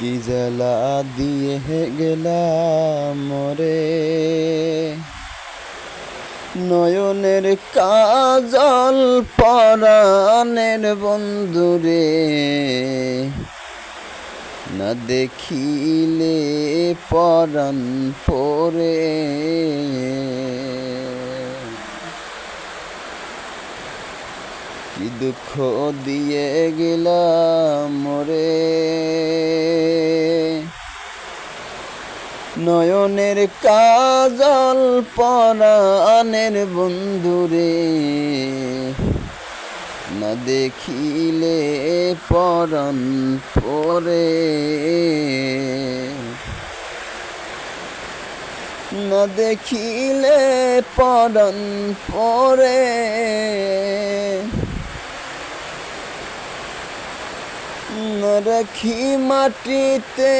কি জ্বালা দিয়ে হে গেলাম মরে নয়নের কাজল পরাণের বন্ধুরে না দেখিলে পরাণ পরে। কি দুঃখ দিয়ে গেলাম মোরে নয়নের কাজল পরাণের বন্ধুরে না দেখিলে পরন পরে। না দেখিলে পরন পরে না রাখি মাটিতে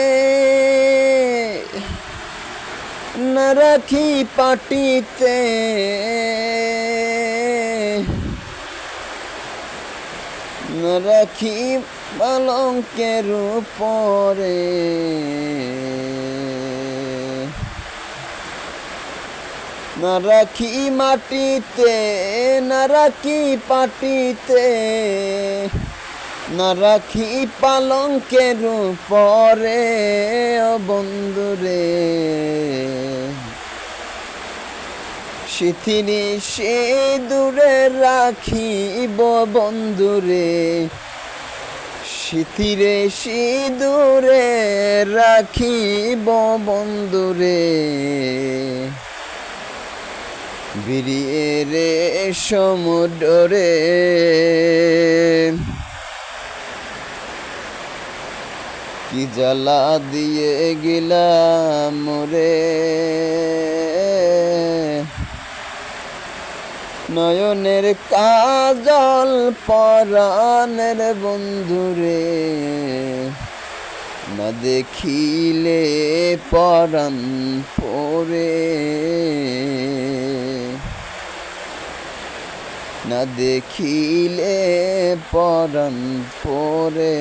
না রাখি পাটিতে। না রাখি পালঙ্কের উপরে। না রাখি মাটিতে না রাখি পাটিতে। না রাখি পালঙ্কের উপরে, ও বন্ধুরে। সিথিরি সে দূরে রাখিব বন্ধুরে, সিথিরে সিঁদুরে রাখিব বন্ধুরে। বিরিয়ে রে সমুদ্রে। কি জ্বালা দিয়ে গেলাম রে? নয়নের কাজল পরাণের বন্ধুরে না দেখিলে পরাণ পরে। না দেখিলে পরাণ পরে।